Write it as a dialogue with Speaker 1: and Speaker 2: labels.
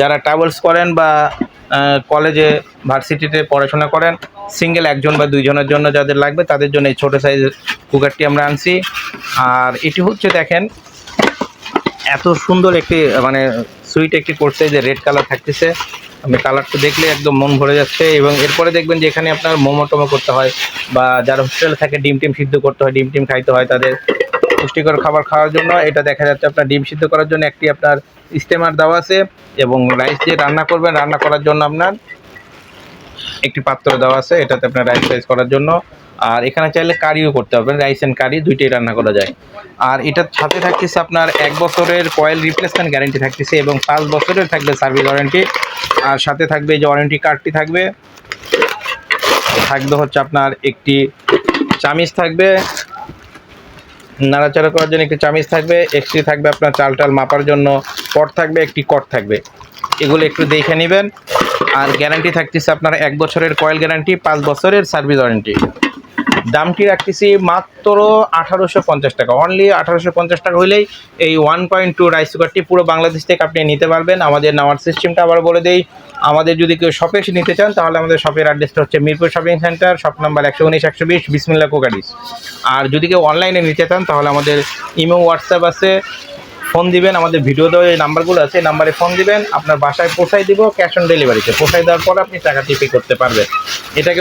Speaker 1: যারা ট্রাভেলস করেন বা কলেজে ভার্সিটিতে পড়াশোনা করেন সিঙ্গেল একজন বা দুইজনের জন্য যাদের লাগবে, তাদের জন্য এই ছোটো সাইজের কুকারটি আমরা আনছি। আর এটি হচ্ছে দেখেন, এত সুন্দর একটি মানে সুইট একটি করছে যে রেড কালার থাকতেছে। আপনি কালারটা দেখলে একদম মন ভরে যাচ্ছে এবং এরপরে দেখবেন যে এখানে আপনার মোমো টোমো করতে হয় বা যারা হোস্টেলে থাকে ডিম টিম সিদ্ধ করতে হয় ডিম টিম খাইতে হয়, তাদের পুষ্টিকর খাবার খাওয়ার জন্য। এটা দেখা যাচ্ছে আপনার ডিম সিদ্ধ করার জন্য একটি আপনার স্টেমার দেওয়া আছে এবং রাইস দিয়ে রান্না করবেন। রান্না করার জন্য আপনার একটি পাত্র দেওয়া আছে। এটাতে আপনার রাইস রাইস করার জন্য। আর এখানে চাইলে কারিও করতে পারবেন। রাইস অ্যান্ড কারি দুইটাই রান্না করা যায়। আর এটার সাথে থাকতেছে আপনার এক বছরের কয়েল রিপ্লেসমেন্ট গ্যারেন্টি থাকতেছে এবং পাঁচ বছরের থাকবে সার্ভিস ওয়ারেন্টি আর সাথে থাকবে যে ওয়ারেন্টি কার্ডটি থাকবে। থাকবে হচ্ছে আপনার একটি চামিচ থাকবে। নাড়াচাড়া করার জন্য একটি চামিচ থাকবে, একটি থাকবে আপনার চাল টাল মাপার জন্য কট থাকবে, একটি কট থাকবে। এগুলো একটু দেখে নেবেন। আর গ্যারান্টি থাকতেছে আপনার এক বছরের কয়েল গ্যারান্টি পাঁচ বছরের সার্ভিস ওয়ারেন্টি দামটি রাখতেছি মাত্র আঠারোশো পঞ্চাশ টাকা। অনলি আঠারোশো পঞ্চাশ টাকা হলেই এই ওয়ান পয়েন্ট টু রাইস কুকারটি পুরো বাংলাদেশ থেকে আপনি নিতে পারবেন। আমাদের নেওয়ার সিস্টেমটা আবার বলে দেই, আমাদের যদি কেউ শপে এসে নিতে চান, তাহলে আমাদের শপের অ্যাড্রেসটা হচ্ছে Mirpur shopping centre shop number একশো উনিশ, একশো বিশ, বিসমিল্লা কুকারিস। আর যদি কেউ অনলাইনে নিতে চান, তাহলে আমাদের ইমো হোয়াটসঅ্যাপ আছে। ফোন দিবেন, আমাদের ভিডিও দেওয়া যে নাম্বারগুলো আছে, এই নাম্বারে ফোন দিবেন। আপনার বাসায় পোষাই দিব ক্যাশ অন ডেলিভারিতে পোষাই দেওয়ার পর আপনি টাকাটি পে করতে পারবেন। এটাকে